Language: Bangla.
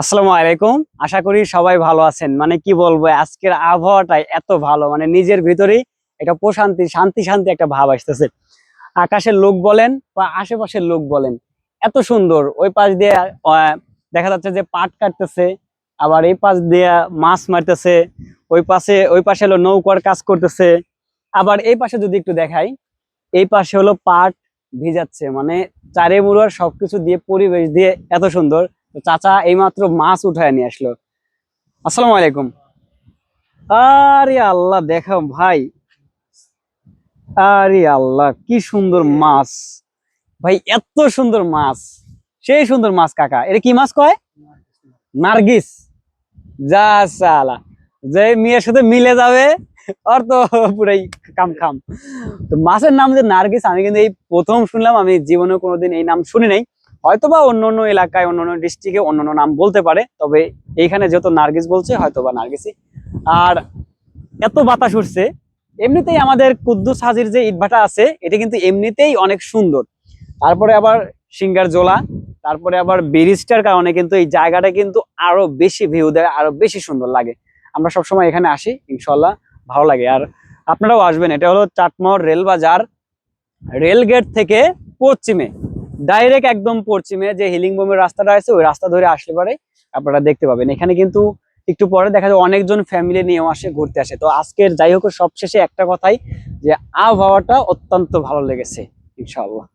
আসসালামু আলাইকুম। আশা করি সবাই ভালো আছেন। মানে কি বলব, আজকের আবহাওয়াটাই এত ভালো। মানে নিজের ভিতরেই একটা প্রশান্তি, শান্তি শান্তি একটা ভাব আসতেছে। আকাশের লোক বলেন বা আশেপাশের লোক বলেন, এত সুন্দর। ওই পাশ দিয়ে দেখা যাচ্ছে যে পাট কাটতেছে, আবার এই পাশ দিয়ে মাছ মারতেছে, ওই পাশে ওই পাশে হলো নৌকার কাজ করতেছে। আবার এই পাশে যদি একটু দেখাই, এই পাশে হলো পাট ভিজাচ্ছে। মানে চারে মুড়ার সবকিছু দিয়ে, পরিবেশ দিয়ে এত সুন্দর। চাচা এইমাত্র মাছ উঠায় নিয়ে আসলো। আসসালামু আলাইকুম। আরে আল্লাহ, দেখাও ভাই। আরে আল্লাহ, কি সুন্দর মাছ। ভাই, এত সুন্দর মাছ। সেই সুন্দর মাছ কাকা, এটা কি মাছ কয়? নার্গিস। যা যে মেয়ের সাথে মিলে যাবে আর তো পুরাই কাম খাম তো মাছের নাম যে নার্গিস, আমি কিন্তু এই প্রথম শুনলাম, আমি জীবনে কোনোদিন এই নাম শুনি নাই। হয়তোবা অন্য অন্য এলাকায়, অন্য অন্য ডিস্ট্রিক্টে অন্য অন্য নাম বলতে পারে, তবে এইখানে যেহেতু নার্গিস বলছে, হয়তোবা নার্গিসই। আর এত বাতাস উঠছে, এমনিতেই আমাদের কুদ্দুস হাজির যে ইটভাটা আছে, এটা কিন্তু এমনিতেই অনেক সুন্দর। তারপরে আবার সিঙ্গার জোলা, তারপরে আবার ব্রিজটার কারণে কিন্তু এই জায়গাটা কিন্তু আরও বেশি ভিউ দেয়, আরও বেশি সুন্দর লাগে। আমরা সবসময় এখানে আসি ইনশাল্লাহ ভালো লাগে। আর আপনারাও আসবেন, এটা হলো চাটমোহর রেল বাজার রেল গেট থেকে পশ্চিমে। ডাইরেক্ট একদম পশ্চিমে যে হিলিং বোমের রাস্তাটা আছে, ওই রাস্তা ধরে আসলে পরে আপনারা দেখতে পাবেন। এখানে কিন্তু একটু পরে দেখা যায় অনেকজন ফ্যামিলি নিয়েও আসে, ঘুরতে আসে। তো আজকের যাই হোক, সবশেষে একটা কথাই যে আবহাওয়াটা অত্যন্ত ভালো লেগেছে, ইনশাআল্লাহ।